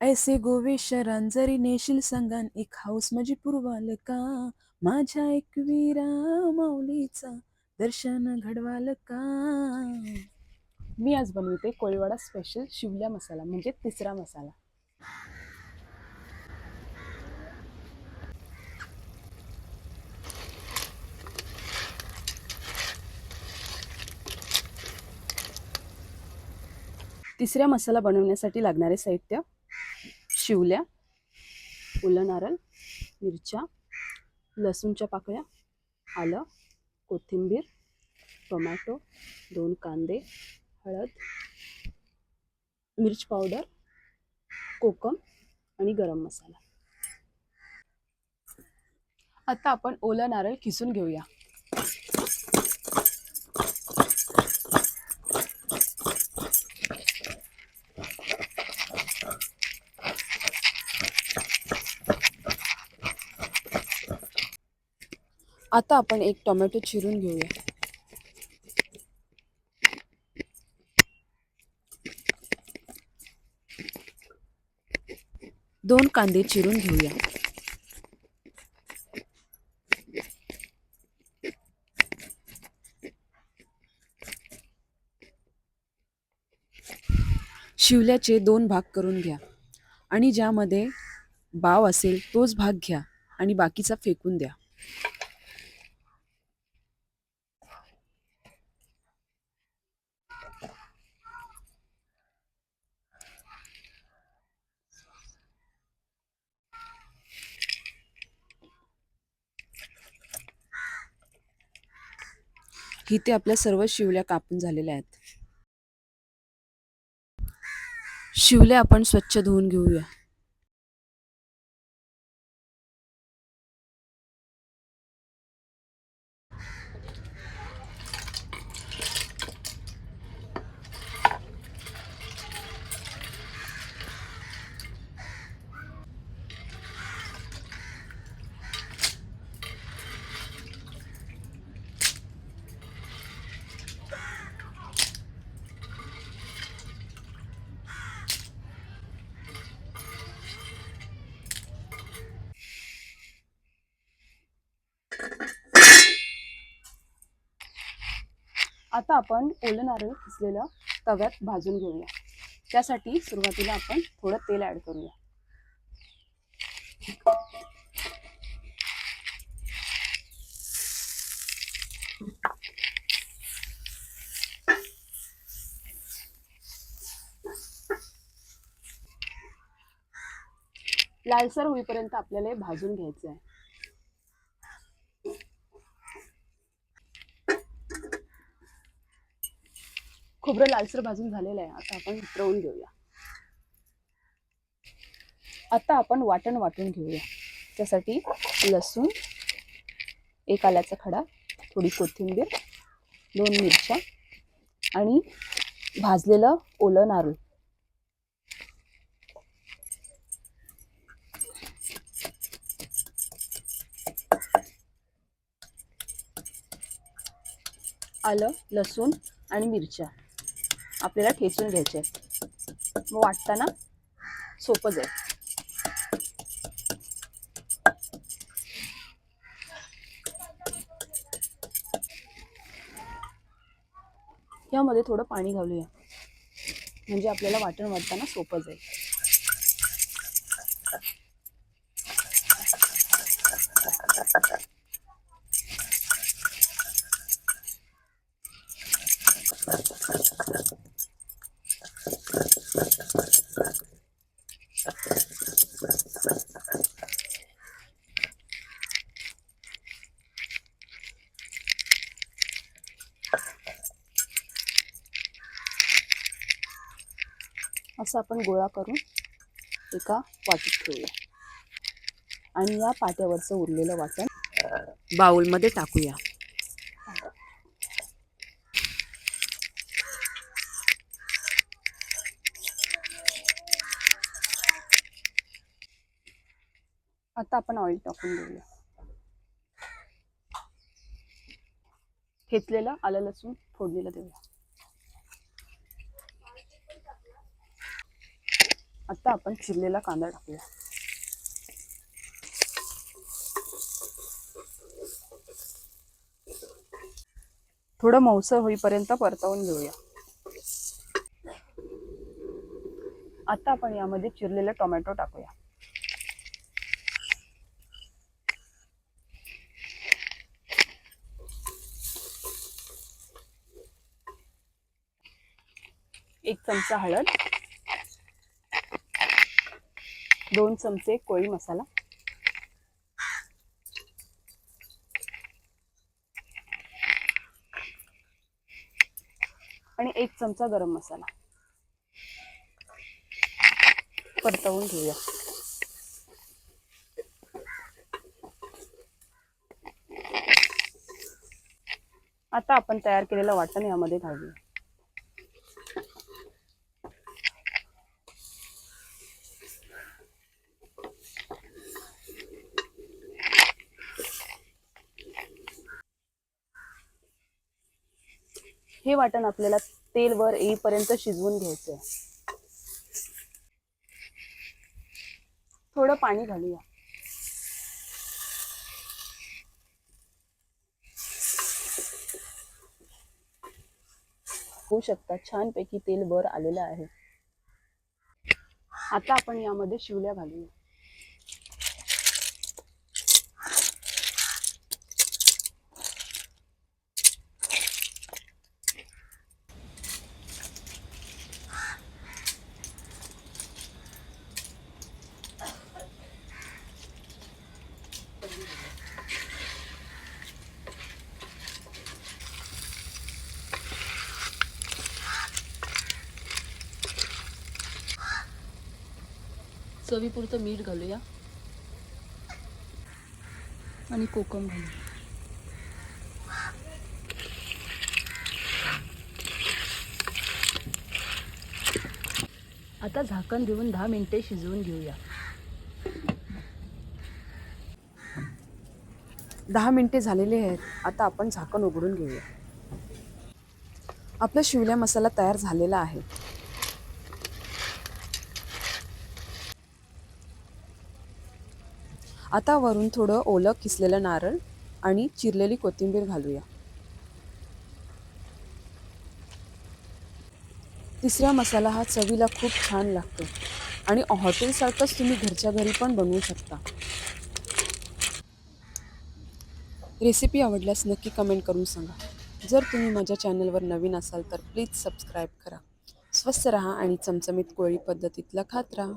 ऐसे गोवेश रांजरी नेशील संगान एक हाऊस माझी पुरवाल का माझ्या एकवीरा माऊलीचा दर्शन घडवाल का मी आज बनवते कोळीवाडा स्पेशल शिवल्या मसाला म्हणजे तिसरा मसाला. तिसऱ्या मसाला बनवण्यासाठी लागणारे साहित्य शिवल्या ओलं नारळ मिरच्या लसूणच्या पाकळ्या आलं कोथिंबीर टोमॅटो दोन कांदे हळद मिर्च पावडर कोकम आणि गरम मसाला. आता आपण ओलं नारळ किसून घेऊया. आता आपण एक टोमॅटो चिरून घेऊया. दोन कांदे चिरून घेऊया. शिवल्याचे दोन भाग करून घ्या. आणि ज्यामध्ये बाव असेल तोच भाग घ्या आणि बाकीचा फेकून द्या. की इथे आपल्या सर्व शिवल्या कापून झालेल्या आहेत. शिवल्या आपण स्वच्छ धुवून घेऊया. आता आपण ओलं नारळ किसलेलं तव्यात भाजून घेऊया. त्यासाठी सुरुवातीला आपण थोडं तेल ऍड करूया. लालसर होईपर्यंत आपल्याला हे भाजून घ्यायचं आहे खोबरं लालसर भाजून झालेलं आहे. आता आपण उतरवून घेऊया. आता आपण वाटण वाटून घेऊया. त्यासाठी लसूण एक आल्याचा खडा थोडी कोथिंबीर दोन मिरच्या आणि भाजलेलं ओलं नारळ. आलं लसूण आणि मिरच्या. आपल्याला ठेचून घ्यायचे. मग वाटताना सोपं जाईल. यामध्ये थोडं पाणी घालूया. म्हणजे आपल्याला वाटण वाटताना सोपं जाईल. असं आपण गोळा करून एका वाटीत ठेवूया. आणि या पाट्यावरचं उरलेलं वाटण बाउलमध्ये टाकूया. आता आपण ऑइल टाकून घेऊया. ठेचलेलं आलं लसूण फोडणीला देऊया. आता आपण चिरलेला कांदा टाकूया. थोडं मऊसळ होईपर्यंत परतवून घेऊया. आता आपण यामध्ये चिरलेले टोमॅटो टाकूया. एक चमचा हळद. दोन चमचे कोळी मसाला. आणि एक चमचा गरम मसाला. परतवून घेऊया. आता आपण तयार केलेलं वाटण यामध्ये घालूया. हे वाटण आपल्याला तेल वर येईपर्यंत शिजवून घ्यायचं आहे थोडं पाणी घालूया. होऊ शकता छानपैकी तेल वर आलेलं आहे. आता आपण यामध्ये शिवल्या घालूया. चवीपुरतं मीठ घालूया. आणि कोकम घालूया. आता झाकण देऊन दहा मिनिटे शिजवून घेऊया. दहा मिनिटे झालेले आहेत. आता आपण झाकण उघडून घेऊया. आपला शिवल्या मसाला तयार झालेला आहे. आता वरून थोडं ओलं किसलेलं नारळ आणि चिरलेली कोथिंबीर घालूया. तिसरा मसाला हा चवीला खूप छान लागतो आणि हॉटेलसारखंच तुम्ही घरच्या घरी पण बनवू शकता. रेसिपी आवडल्यास नक्की कमेंट करून सांगा. जर तुम्ही माझ्या चॅनलवर नवीन असाल तर प्लीज सबस्क्राईब करा. स्वस्त रहा आणि चमचमीत कोळी पद्धतीतला खात राहा.